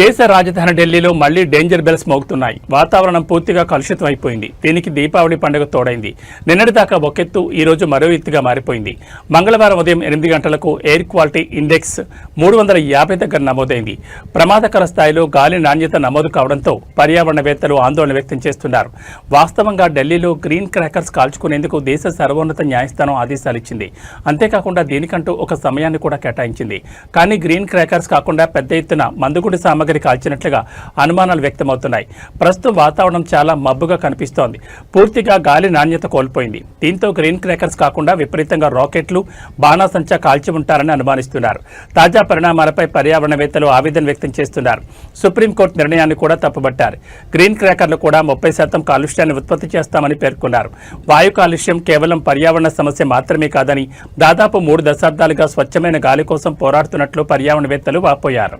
దేశ రాజధాని ఢిల్లీలో మళ్ళీ డేంజర్ బెల్స్ మోగుతున్నాయి. వాతావరణం పూర్తిగా కలుషితం అయిపోయింది దీనికి దీపావళి పండుగ తోడైంది. నిన్నటిదాకా ఒకెత్తు ఈ రోజు మరో ఎత్తుగా మారిపోయింది. మంగళవారం ఉదయం ఎనిమిది గంటలకు ఎయిర్ క్వాలిటీ ఇండెక్స్ మూడు వందల యాభై దగ్గర నమోదైంది. ప్రమాదకర స్థాయిలో గాలి నాణ్యత నమోదు కావడంతో పర్యావరణవేత్తలు ఆందోళన వ్యక్తం చేస్తున్నారు. వాస్తవంగా ఢిల్లీలో గ్రీన్ క్రాకర్స్ కాల్చుకునేందుకు దేశ సర్వోన్నత న్యాయస్థానం ఆదేశాలు ఇచ్చింది. అంతేకాకుండా దీనికంటూ ఒక సమయాన్ని కూడా కేటాయించింది. కానీ గ్రీన్ క్రాకర్స్ కాకుండా పెద్ద ఎత్తున మందుగుడి సామగ్రి కాల్చినట్లుగా అనుమానాలు వ్యక్తమవుతున్నాయి. ప్రస్తుతం వాతావరణం చాలా మబ్బుగా కనిపిస్తోంది. పూర్తిగా గాలి నాణ్యత కోల్పోయింది. దీంతో గ్రీన్ క్రాకర్స్ కాకుండా విపరీతంగా రాకెట్లు బాణాసంచా కాల్చి ఉంటారని అనుమానిస్తున్నారు. తాజా పరిణామాలపై పర్యావరణవేత్తలు ఆవేదన వ్యక్తం చేస్తున్నారు. సుప్రీంకోర్టు నిర్ణయాన్ని కూడా తప్పుబట్టారు. గ్రీన్ క్రాకర్లు కూడా ముప్పై శాతం కాలుష్యాన్ని ఉత్పత్తి చేస్తామని పేర్కొన్నారు. వాయు కాలుష్యం కేవలం పర్యావరణ సమస్య మాత్రమే కాదని దాదాపు మూడు దశాబ్దాలుగా స్వచ్ఛమైన గాలి కోసం పోరాడుతున్నట్లు పర్యావరణవేత్తలు వాపోయారు.